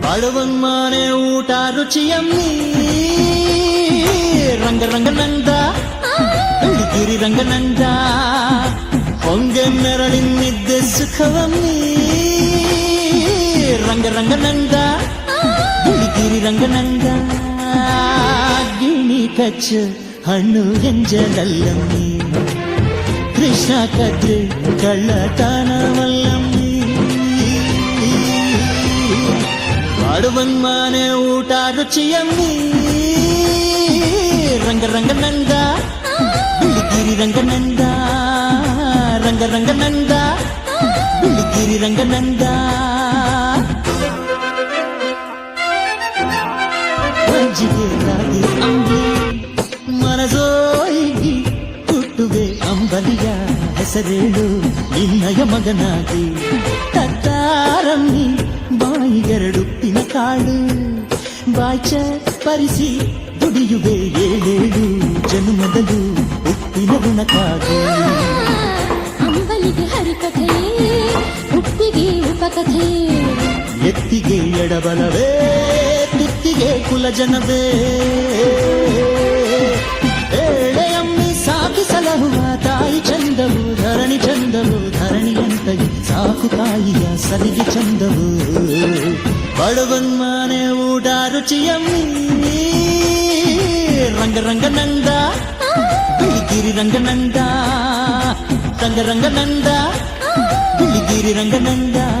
ಬಾಳುವನ್ ಮಾನೆ ಊಟ ರುಚಿಯಮ್ಮಿ ರಂಗ ರಂಗ ನಂದ ಹಳ್ಳಿಗಿರಿ ರಂಗ ನಂದ ಹೊಂಗೆ ಮೆರಳಿನ ನಿದ್ದೆ ಸುಖವಮ್ಮಿ ರಂಗ ರಂಗ ನಂದ ಹಳ್ಳಿಗಿರಿ ರಂಗ ನಂದ ಗಿಣಿ ಕಚ್ಚು ಹಣ್ಣು ಎಂಜಲಲ್ಲಮ್ಮಿ ಕೃಷ್ಣ ಕದ್ರೆ ಕಳ್ಳತನವಲ್ಲ ಅಡುವನ್ಮಾನೆ ಊಟ ರುಚಿಯಮ್ಮಿ ರಂಗರಂಗನಂದ ಬಿಳಿಗಿರಿ ರಂಗನಂದ ರಂಗರಂಗನಂದ ಬಿಳಿಗಿರಿ ರಂಗನಂದ ರಂಜಿಗೆಗಾಗಿ ಅಂಬಿ ಮನಸೋಯಿಗಿ ಹುಟ್ಟುವೆ ಅಂಬಲಿಯ ಹೆಸರೇಳು ನಿನ್ನಯ ಮಗನಾಗಿ ತತ್ತಾರಮ್ಮಿ ಬಾಯಿಗೆರಡು ಕಾಳು ಬಾಯ್ಚ ಪರಿಸಿ ದುಡಿಯುವೆ ಏಳೇಳು ಜನುಮದಲು ಉಪ್ಪಿನ ಗುಣಕಾಗಿ ಅಂಬಲಿಗೆ ಹರಿಕಥೆಯೇ ಉಪ್ಪಿಗೆ ಉಪಕಥೆ ಎತ್ತಿಗೆ ಎಡಬಲವೇ ತುತ್ತಿಗೆ ಕುಲಜನವೇ ಏಳೆಯಮ್ಮಿ ಸಾಕಿ ಸಲಹುವ ತಾಯಿ ಚಂದವು ಧರಣಿ ಚಂದವು ಧರಣಿಯಂತೆಯೇ ಸಾಕು ತಾಯಿಯ ಸಲಿಗೆ ಚಂದವು ಬಡವನ್ಮಾನೆ ಊಟ ರುಚಿಯಮ್ಮಿ ರಂಗ ರಂಗನಂದ ಬಿಳಿಗಿರಿ ರಂಗನಂದ ರಂಗ ರಂಗನಂದ ಬಿಳಿಗಿರಿ ರಂಗನಂದ ಆ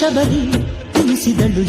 ಶಬರಿ ತಿಳಿಸಿದಳು